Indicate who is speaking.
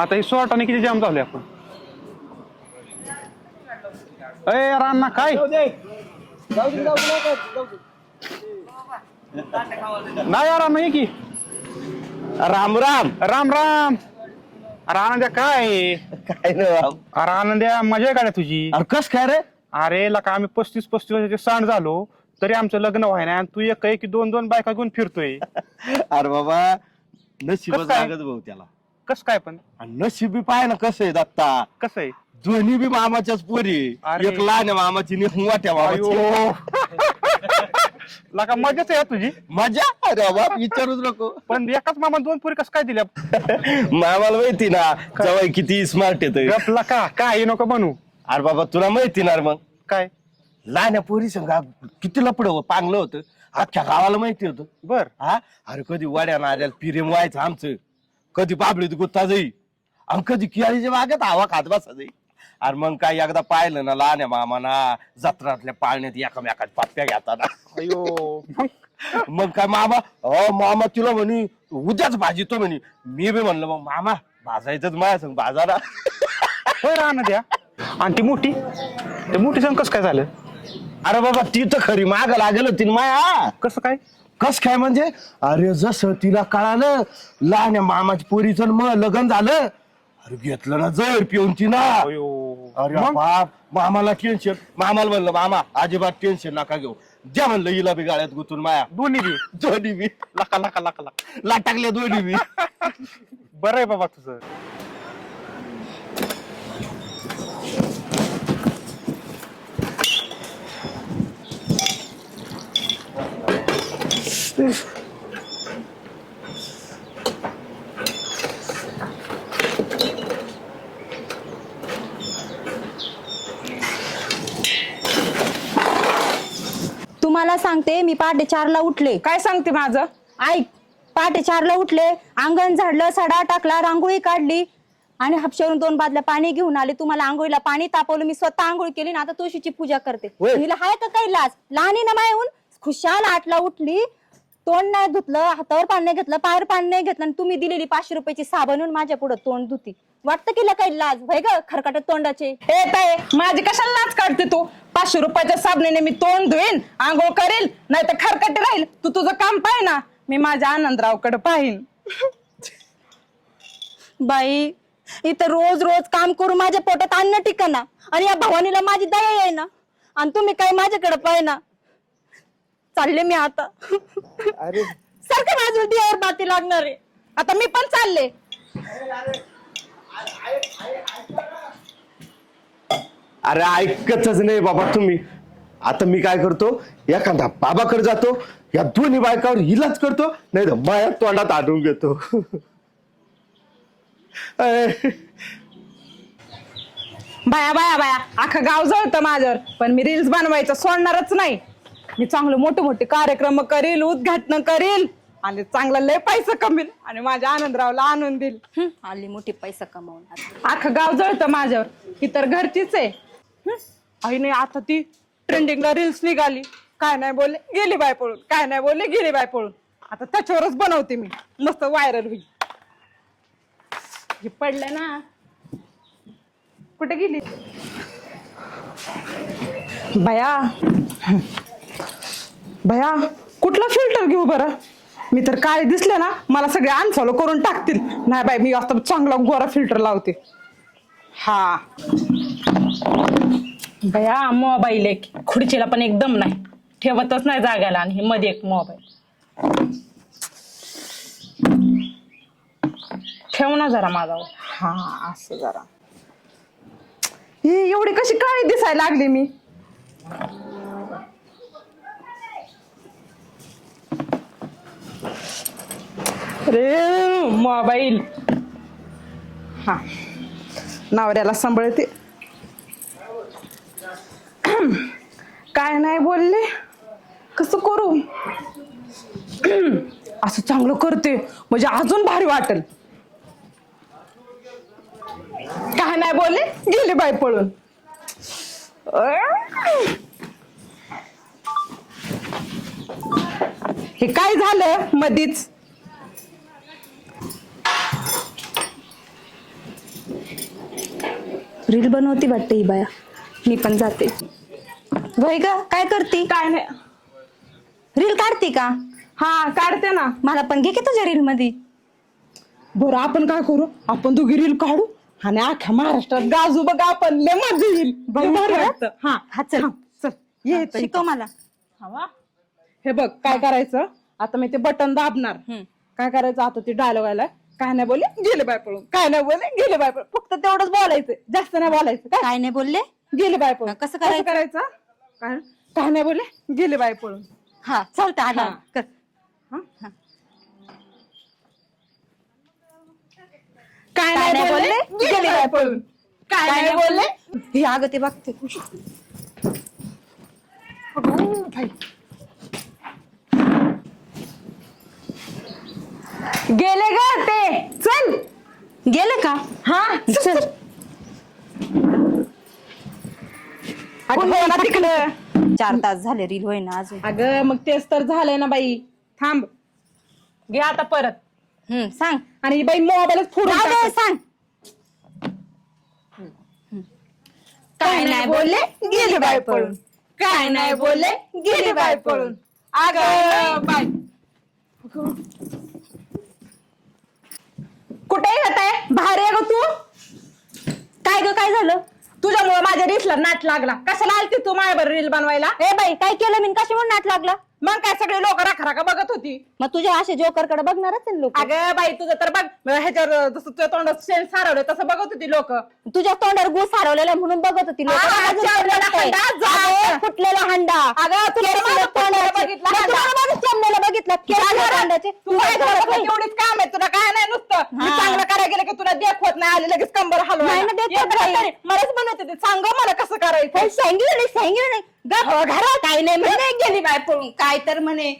Speaker 1: आता ही सोटाने किती जाम झालोय आपण? अय रान्ना काय? नाही यार अण्णा ये की.
Speaker 2: राम राम.
Speaker 1: राम राम. अरे आनंद्या काय? आहे?
Speaker 2: काय नाही राम.
Speaker 1: अरे आनंद्या मजा आहे गाड्या तुझी?
Speaker 2: अरे कस काय रे?
Speaker 1: अरे लका आम्ही पस्तीस पस्तीस वर्षाचे सांड झालो तरी आमचं लग्न व्हायना आणि तू एक की दोन दोन बायका घेऊन फिरतोय.
Speaker 2: अरे बाबा नशीबच
Speaker 1: कसं काय?
Speaker 2: लागत भाऊ त्याला.
Speaker 1: कस काय पण?
Speaker 2: आणि नशीब पाय ना कसं आहे दत्ता?
Speaker 1: कसं आहे?
Speaker 2: दोन्ही बी मामाच्याच पोरी.
Speaker 1: अरे.
Speaker 2: एक लहान आहे मामाची एक मोठ्या मामाची.
Speaker 1: अयो. लका मजाच आहे हा तुझी.
Speaker 2: मजा? अरे बाबा विचारूच नको.
Speaker 1: पण एकाच मामा दोन पुरी कस काय दिल्या?
Speaker 2: मामाला माहिती ना जवळ किती स्मार्ट येत
Speaker 1: गप लका काय नको बनू
Speaker 2: अरे बाबा तुला माहिती ना रे मग.
Speaker 1: काय?
Speaker 2: लहान पोरी संग किती लपड पांगलं होतं. अख्ख्या गावाला माहिती होतं.
Speaker 1: बर.
Speaker 2: हा? अरे कधी वाड्या नाऱ्याला पिरेम व्हायचं आमचं. कधी बाबडीत गुत्ता जाई आणि कधी कियाळीच्या बागेत हवा खात बसा जाई. अरे मग काय एकदा पाहिलं ना लहान मामाना जत्रातल्या पाळण्यात एकामेकात पाप्या घेताना.
Speaker 1: अयो. मग
Speaker 2: काय मामा अ मामा तिला म्हणी उद्याच भाजी तो म्हणी. मी बी म्हणलं मग मामा भाजायचंच माझ्या संग भाजारा
Speaker 1: होय राहणं द्या आणि ती मोठी ते मोठी संग कसं काय झालं?
Speaker 2: अरे बाबा ती तर खरी माग लागेल होती ना माया.
Speaker 1: कसं काय?
Speaker 2: कस काय म्हणजे? अरे जसं तिला कळालं लहान मामाच्या पोरीचं न मग लग्न झालं. अरे घेतलं ना जर पिऊन ती ना
Speaker 1: अयो.
Speaker 2: अरे? बाप मामाला टेन्शन मामाला म्हणलं मामा अजिबात टेन्शन नका घेऊ. द्या म्हणलं हिला बी गाळ्यात गुतून माया.
Speaker 1: दोन्ही बी.
Speaker 2: दोन्ही बी.
Speaker 1: लका लका लका लका.
Speaker 2: लाटाकल्या दोन्ही बी.
Speaker 1: बरं आहे बाबा तुझं.
Speaker 3: तुम्हाला सांगते मी पहाटे चारला उठले.
Speaker 4: काय सांगते माझं?
Speaker 3: ऐक पहाटे चारला उठले अंगण झाडलं सडा टाकला रांगोळी काढली आणि हापशावरून दोन बादल्या पाणी घेऊन आले. तुम्हाला आंघोळीला पाणी तापवलं मी स्वतः आंघोळी केली ना आता तुळशीची पूजा करते.
Speaker 2: होय.
Speaker 3: हिला हाय का काही लाज? लहान ना मायहून खुशाल आठला उठली तोंड नाही धुतलं हातावर पाणी नाही घेतलं पायावर पाणी नाही घेतलं आणि तुम्ही दिलेली पाचशे रुपयाची साबणून माझ्या पुढे तोंड धुती. वाटतं की काही लाज? भाई ग खरकाट तोंडाचे.
Speaker 4: ए ताई माझी कशाला लाच काढते तू? पाचशे रुपयाच्या साबणीने मी तोंड धुईन आंघोळ करेल नाही तर खरकटे राहील. तू तुझं काम पाहि ना मी माझ्या आनंदरावकडे पाहिन.
Speaker 3: बाई इथं रोज रोज काम करून माझ्या पोटात अन्न टिकना आणि या भवानीला माझी दया आहे ना आणि तुम्ही काय माझ्याकडे पाहिना. चालले मी आता. सारखं माझं डिअर बाती लागणार आहे.
Speaker 4: आता मी पण चालले.
Speaker 2: अरे ऐकतच नाही बाबा तुम्ही. आता मी काय करतो एखादा बाबाकडे जातो या दोन्ही बायकावर हिलाच करतो नाही तर माया तोंडात आढळून घेतो.
Speaker 4: बाया बाया बाया अख्खं गाव जळतं माझ्यावर. पण मी रील्स बनवायचं सोडणारच नाही. मी चांगले मोठे मोठे कार्यक्रम करील उद्घाटन करील आणि चांगला लय पैसा कमील आणि माझ्या आनंदरावला आणून देईल.
Speaker 3: हं, आली मोठी पैसा कमावणार
Speaker 4: अख्खं गाव जळतं माझ्यावर. ही तर घरचीच आहे. हं? आई नाही आता ती ट्रेंडिंगला रील्स निघाली. काय नाही बोलले गेली बाय पळून. काय नाही बोलले गेली बाय पळून. आता त्याच्यावरच बनवते मी. मस्त व्हायरल होईल. हे पडलं ना. कुठे गेली? बया. बया कुठला फिल्टर घेऊ बरं? मी तर काळे दिसले ना मला सगळे अनफॉलो करून टाकतील. नाही बाई मी आता चांगला गोरा फिल्टर लावते. हा. बया मोबाईल एक. खुर्चीला पण एकदम नाही. ठेवतच नाही जागायला आणि हे मध्ये एक मोबाईल ठेव ना जरा माझा हा असं जरा. ही एवढी कशी काळी दिसायला लागली मी? अरे मोबाईल. हा. नवऱ्याला सांभाळते. काय नाही बोलले. कसं करू? असं चांगलं करते. म्हणजे अजून भारी वाटेल. काय नाही बोलले. गेले बाई पळून. हे काय झालं? मधीच.
Speaker 3: रील बनवती वाटते ही बाया. मी पण जाते. वय ग काय करते?
Speaker 4: काय नाही.
Speaker 3: रील काढते का?
Speaker 4: हा काढते ना.
Speaker 3: मला पण घे की तुझ्या रील मध्ये
Speaker 4: बरं आपण काय करू? आपण दोघी रील काढू आणि अख्ख्या महाराष्ट्रात गाजू बघा आपण. लय मजा येईल. लय भारी वाटतं. हा
Speaker 3: हा चल.
Speaker 4: चल. ये इथं,
Speaker 3: शिकव मला.
Speaker 4: हवा. हे बघ काय करायचं? आता मी ते बटन दाबणार.
Speaker 3: हम्म.
Speaker 4: काय करायचं? आता ते डायलॉग आलाय. काय नाही बोलले? गेले बाय पळून. काय नाही बोलले? गेले बाय पळून. फक्त तेवढंच बोलायचं. जास्त नाही बोलायचं. काय?
Speaker 3: काय नाही बोलले?
Speaker 4: गेले बाय पळून.
Speaker 3: कसं करायचं?
Speaker 4: करायचं? काय? काय नाही बोलले? गेले बाय पळून.
Speaker 3: हा चालतं आला.
Speaker 4: हा.
Speaker 3: कर.
Speaker 4: काय
Speaker 3: काय नाही बोलले?
Speaker 4: गेले बाय पळून. काय नाही बोलले?
Speaker 3: हे अगं ते बघते.
Speaker 4: अगं, बाई. गेले ग ते. चल.
Speaker 3: गेले का?
Speaker 4: हा
Speaker 3: चल
Speaker 4: ना तिकडं.
Speaker 3: चार तास झाले रील होईना अजून.
Speaker 4: अगं मग तेच तर झालंय ना बाई. थांब. घे आता परत.
Speaker 3: हम्म सांग.
Speaker 4: आणि ही बाई मोबाईलच फोडून
Speaker 3: जाऊ दे,
Speaker 4: टाकत.
Speaker 3: सांग. काय नाही बोलले
Speaker 4: गेले बाय पळून. काय नाही बोलले गेले बाय पळून. अगं बाय कुठे येत आहे ग तू.
Speaker 3: काय ग काय झालं?
Speaker 4: तुझ्यामुळे माझ्या रील्सला नाट लागला. कशाला आलती तू माझ्यावर रील बनवायला?
Speaker 3: हे बाई काय केलं मी? कशी म्हणून नाट लागला?
Speaker 4: मग काय सगळे लोक राखा बघत होती
Speaker 3: मग तुझ्या असे जोकरकडे बघणारच आहे लोक
Speaker 4: अगं बाई तुझं तर बघ ह्याच्यावर जसं तुझ्या तोंडात शेण सारवलं तसं बघत होती लोक
Speaker 3: तुझ्या तोंडावर गुळ सारवलेला आहे म्हणून बघत होती लोकं.
Speaker 4: आ,
Speaker 3: अजून
Speaker 4: चावलेला
Speaker 3: पण
Speaker 4: हंडा,
Speaker 3: बघतोय.
Speaker 4: जा.
Speaker 3: अगं, फुटलेला हंडा
Speaker 4: अगं, तुला
Speaker 3: केस
Speaker 4: माझं
Speaker 3: तोंडाचे.
Speaker 4: फुटलेलं बघितलं
Speaker 3: मग
Speaker 4: हंडा.
Speaker 3: तुला माझं चमलेलं बघितलं केस तोंडाचे.
Speaker 4: तू काय घरात एवढीच काम आहे तुला काय नाही नुसतं मी
Speaker 3: हा.
Speaker 4: चांगलं करायला गेलं की तुला देखवत नाही आले लगेच कंबर हलवा
Speaker 3: नाही ना.
Speaker 4: मलाच म्हणत होते सांग मला कसं करायचं
Speaker 3: सांगितलं नाही सांगितलं नाही घरात. काही नाही म्हणे गेली बाय पळून. काय तर म्हणे